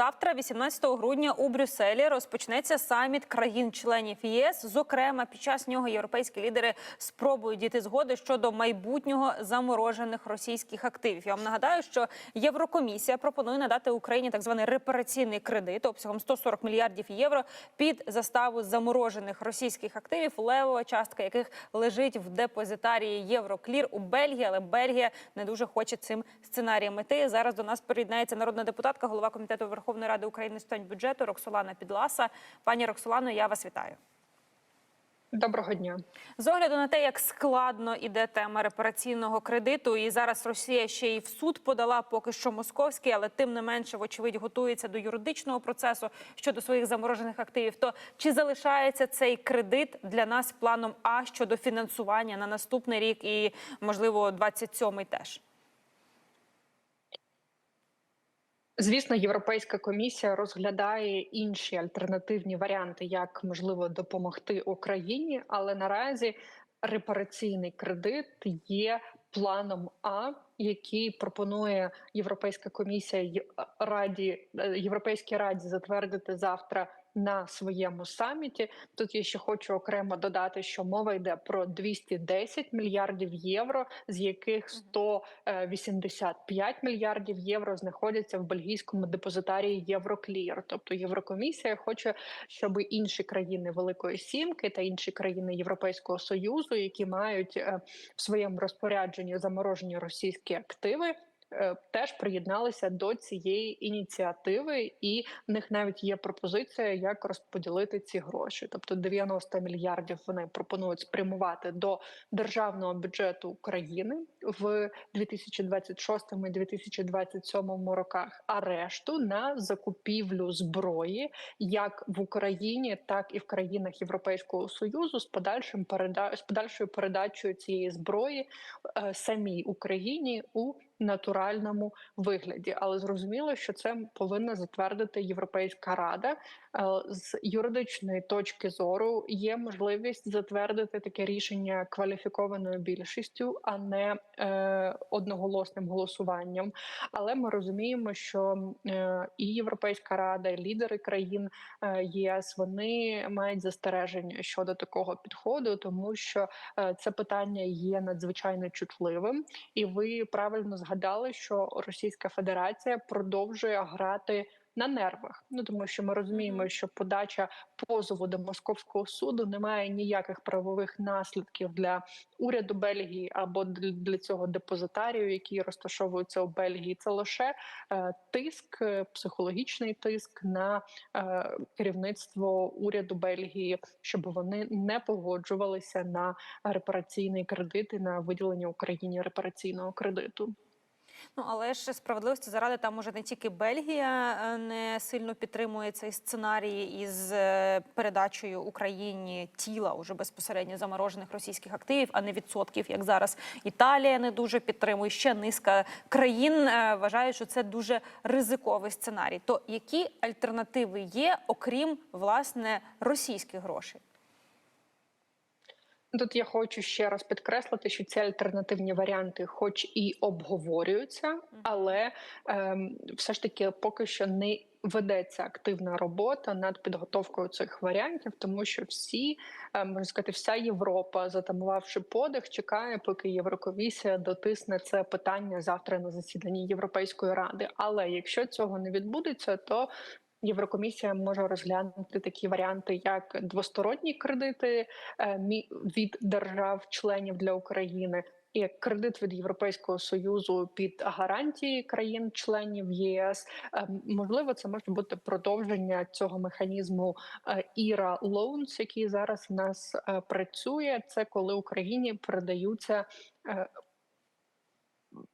завтра, 18 грудня, у Брюсселі розпочнеться саміт країн-членів ЄС. Зокрема, під час нього європейські лідери спробують дійти згоди щодо майбутнього заморожених російських активів. Я вам нагадаю, що Єврокомісія пропонує надати Україні так званий репараційний кредит обсягом 140 мільярдів євро під заставу заморожених російських активів, левова частка яких лежить в депозитарії Євроклір у Бельгії. Але Бельгія не дуже хоче цим сценарієм іти. Зараз до нас приєднається народна депутатка, голова комітету Верховної Ради України з питань бюджету Роксолана Підласа. Пані Роксолано, я вас вітаю. Доброго дня. З огляду на те, як складно іде тема репараційного кредиту, і зараз Росія ще й в суд подала, поки що московський, але тим не менше, вочевидь, готується до юридичного процесу щодо своїх заморожених активів. То чи залишається цей кредит для нас планом А щодо фінансування на наступний рік і можливо 27-й теж? Звісно, Європейська комісія розглядає інші альтернативні варіанти, як можливо допомогти Україні, але наразі репараційний кредит є планом А, який пропонує Європейська комісія Раді е, Європейській раді затвердити завтра. На своєму саміті тут я ще хочу окремо додати, що мова йде про 210 мільярдів євро, з яких 185 мільярдів євро знаходяться в бельгійському депозитарії Євроклір. Тобто Єврокомісія хоче, щоб інші країни Великої Сімки та інші країни Європейського союзу, які мають е, в своєму розпорядженні заморожені російські активи. Е, Теж приєдналися до цієї ініціативи, і в них навіть є пропозиція, як розподілити ці гроші. Тобто 90 мільярдів вони пропонують спрямувати до державного бюджету України в 2026 і 2027 роках, а решту на закупівлю зброї як в Україні, так і в країнах Європейського союзу з подальшим переда... з подальшою передачею цієї зброї е, самій Україні у натуральному вигляді. Але зрозуміло, що це повинна затвердити Європейська рада. Е, З юридичної точки зору є можливість затвердити таке рішення кваліфікованою більшістю, а не е, одноголосним голосуванням. Але ми розуміємо, що е, і Європейська рада, і лідери країн ЄС вони мають застереження щодо такого підходу, тому що це питання є надзвичайно чутливим, і ви правильно згадали, що Російська Федерація продовжує грати. На нервах, ну тому що ми розуміємо, що подача позову до московського суду не має ніяких правових наслідків для уряду Бельгії або для, цього депозитарію, який розташовується у Бельгії. Це лише е, тиск, е, психологічний тиск на е, керівництво уряду Бельгії, щоб вони не погоджувалися на репараційний кредит і на виділення Україні репараційного кредиту. Ну але ж справедливості заради там уже не тільки Бельгія е, не сильно підтримує цей сценарій із е, передачею Україні тіла уже безпосередньо заморожених російських активів, а не відсотків, як зараз Італія не дуже підтримує. Ще низка країн е, вважають, що це дуже ризиковий сценарій. То які альтернативи є, окрім власне російських грошей? Тут я хочу ще раз підкреслити, що ці альтернативні варіанти, хоч і обговорюються, але ем, все ж таки поки що не ведеться активна робота над підготовкою цих варіантів, тому що всі ем, можна сказати, вся Європа, затамувавши подих, чекає, поки Єврокомісія дотисне це питання завтра на засіданні Європейської ради. Але якщо цього не відбудеться, то Єврокомісія може розглянути такі варіанти, як двосторонні кредити е, від держав-членів для України, і кредит від Європейського союзу під гарантії країн-членів ЄС. Е, Можливо, це може бути продовження цього механізму е, IRA Loans, який зараз в нас працює. Це коли Україні передаються.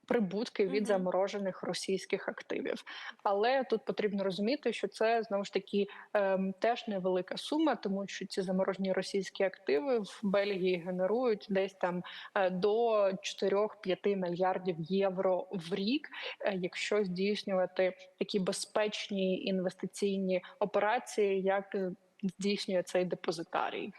Прибутки від заморожених російських активів, але тут потрібно розуміти, що це знову ж таки ем, теж невелика сума, тому що ці заморожені російські активи в Бельгії генерують десь там е, до 4-5 мільярдів євро в рік, е, якщо здійснювати такі безпечні інвестиційні операції, як е, здійснює цей депозитарій.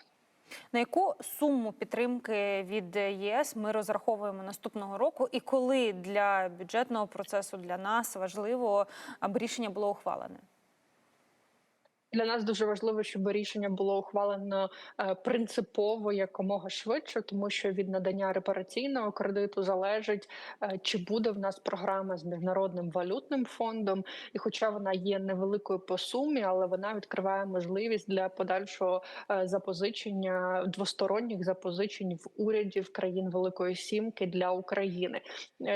На яку суму підтримки від ЄС ми розраховуємо наступного року, і коли для бюджетного процесу для нас важливо, аби рішення було ухвалене? Для нас дуже важливо, щоб рішення було ухвалено е, принципово якомога швидше, тому що від надання репараційного кредиту залежить, е, чи буде в нас програма з міжнародним валютним фондом, і хоча вона є невеликою по сумі, але вона відкриває можливість для подальшого е, запозичення двосторонніх запозичень в урядів країн Великої Сімки для України.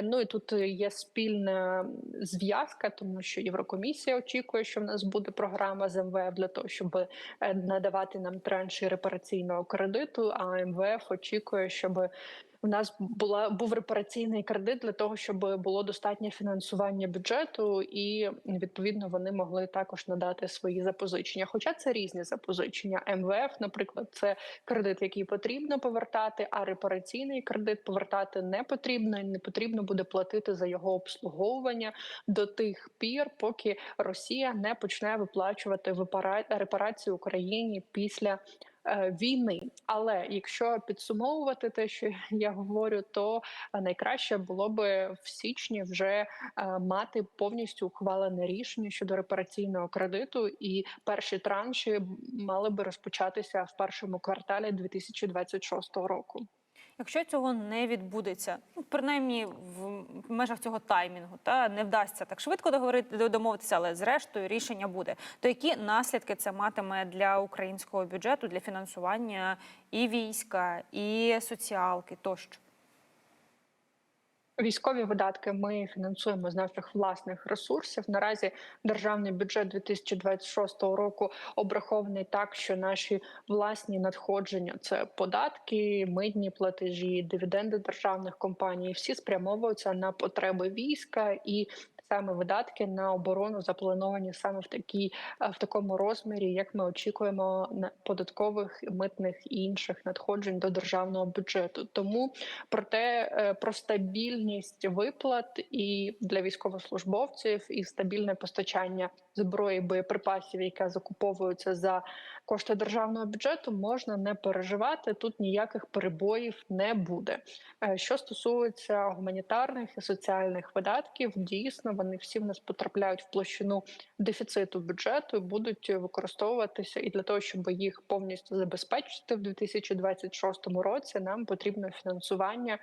Ну і тут є спільна зв'язка, тому що Єврокомісія очікує, що в нас буде програма з МВФ для того, щоб е, надавати нам транші репараційного кредиту. А МВФ очікує, щоб у нас була був репараційний кредит для того, щоб було достатнє фінансування бюджету, і відповідно вони могли також надати свої запозичення. Хоча це різні запозичення. МВФ, наприклад, це кредит, який потрібно повертати, а репараційний кредит повертати не потрібно, і не потрібно буде платити за його обслуговування до тих пір, поки Росія не почне виплачувати репарацію Україні після. Е, Війни, але якщо підсумовувати те, що я говорю, то найкраще було би в січні вже е, мати повністю ухвалене рішення щодо репараційного кредиту, і перші транші мали би розпочатися в першому кварталі 2026 року. Якщо цього не відбудеться, ну принаймні в межах цього таймінгу, та не вдасться так швидко договорити домовитися, але зрештою рішення буде. То які наслідки це матиме для українського бюджету для фінансування і війська, і соціалки тощо? Військові видатки ми фінансуємо з наших власних ресурсів. Наразі державний бюджет 2026 року обрахований так, що наші власні надходження це податки, митні платежі, дивіденди державних компаній. Всі спрямовуються на потреби війська і саме видатки на оборону заплановані саме в такій е, в такому розмірі, як ми очікуємо на податкових, митних і інших надходжень до державного бюджету. Тому про те, е, про стабільність виплат і для військовослужбовців, і стабільне постачання зброї боєприпасів, яке закуповується за кошти державного бюджету, можна не переживати. Тут ніяких перебоїв не буде. Е, Що стосується гуманітарних і соціальних видатків, дійсно вони всі в нас потрапляють в площину дефіциту бюджету і будуть використовуватися і для того, щоб їх повністю забезпечити в 2026 році. Нам потрібно фінансування е,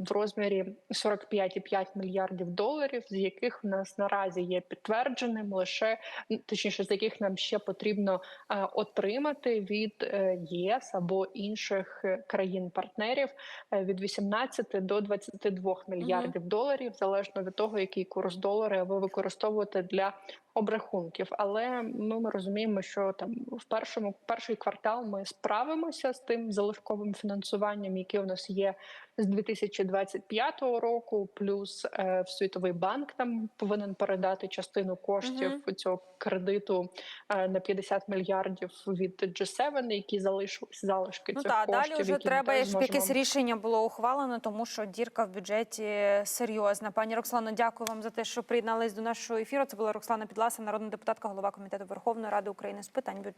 в розмірі 45,5 мільярдів доларів, з яких в нас наразі є підтвердженим лише точніше, з яких нам ще потрібно е, отримати від е, ЄС або інших країн-партнерів від 18 до 22 мільярдів доларів, залежно від того, який курс долара ви використовуєте для обрахунків. Але ну, ми розуміємо, що там в першому перший квартал ми справимося з тим залишковим фінансуванням, яке у нас є з 2025 року. Плюс е, в світовий банк там повинен передати частину коштів Мгм. цього кредиту е, на 50 мільярдів від G7, які залишились залишки Ну цих так, коштів. далі вже треба, теж щоб якесь рішення було ухвалено, тому що дірка в бюджеті серйозна. Пані Роксолано, дякую вам за те, що приєднались до нашого ефіру. Це була Роксолана Підласа, народна депутатка, голова комітету Верховної Ради України з питань бюджету.